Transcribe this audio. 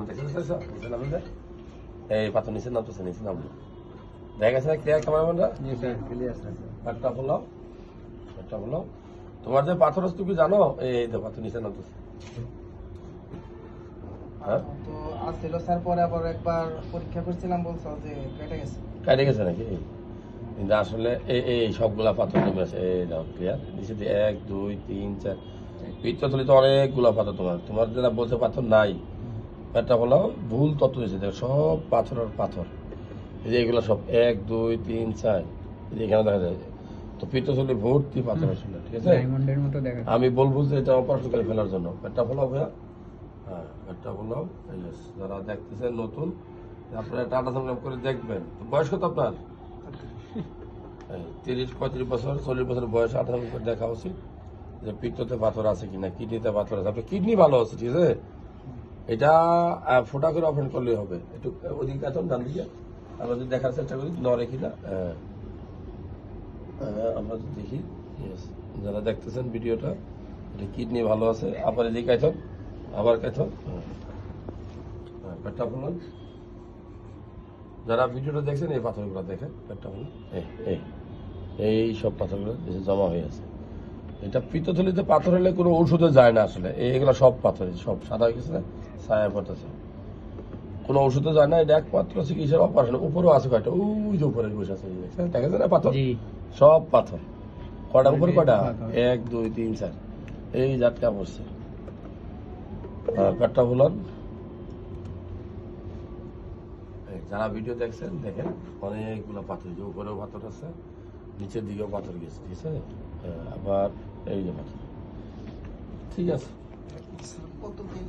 নিচে নামে যায়। এই পাথর নিচে নামতেছে নিচে নামলো দেখা গেছে না ক্লিয়ার ক্যামেরাম্যানরা একটা একটা তোমার যে পাথর আছে তুমি জানো এই তো পাথর নিচে নামতেছে হ্যাঁ তো আসছিল স্যার পরে আবার একবার পরীক্ষা করছিলাম বলছো যে কেটে গেছে কেটে গেছে নাকি কিন্তু আসলে এই এই সবগুলা পাথর নেমে আছে এই দাও ক্লিয়ার নিচে এক দুই তিন চার পিত্তথলিতে অনেকগুলা পাথর তোমার তোমার যারা বলছে পাথর নাই হলো ভুল তত্ত্ব দিয়েছে দেখো সব পাথর আর পাথর। এই যে এগুলো সব এক দুই তিন চার। এই যে এখানে দেখা যায় তো পিত্তথলি ভর্তি পাথর আসলে ঠিক আছে? ডায়মন্ডের মতো দেখা আমি বলব যে এটা অপারেশন করে ফেলার জন্য। পেটটা ফোলাও ভাইয়া হ্যাঁ পেটটা ফোলাও যারা দেখতেছেন নতুন আপনারা এটা আল্ট্রাসাউন্ড করে দেখবেন। তো বয়স কত আপনার? তিরিশ পঁয়ত্রিশ বছর চল্লিশ বছর বয়স আল্ট্রাসাউন্ড করে দেখা উচিত যে পিত্ততে পাথর আছে কিনা কিডনিতে পাথর আছে। আপনার কিডনি ভালো আছে ঠিক আছে? এটা ফোটা করে অপারেশন করলেই হবে। একটু ওদিকে আছেন ডান দিকে। আমরা যদি দেখার চেষ্টা করি নড়ে কিনা হ্যাঁ। আমরা যদি দেখি যারা দেখতেছেন ভিডিওটা এটা কিডনি ভালো আছে। আবার এদিকে কাইথন আবার কাইথন হ্যাঁ, পেটটা ফুলান। যারা ভিডিওটা দেখছেন এই পাথরগুলো দেখেন পেটটা ফুলান। এই সব পাথরগুলো জমা হয়ে আছে। এটা পিত্তথলিতে পাথর হলে কোনো ওষুধে যায় না আসলে। এইগুলো সব পাথর সব সাদা হয়ে গেছে ছায়া পড়তেছে। কোনো ওষুধে যায় না এটা একমাত্র চিকিৎসার অপারেশন উপরেও আছে কয়টা? ওই যে উপরে বসে আছে? দেখা যায় না পাথর? সব পাথর। কটা উপরে কটা এক দুই তিন চার। এই জাতটা পড়ছে পেটটা বলুন? যারা ভিডিও দেখছেন দেখেন অনেকগুলো পাথর যে উপরেও পাথর আছে। নিচের দিকেও পাথর গেছে ঠিক আছে? আবার এই যে পাথর। ঠিক আছে। কতদিন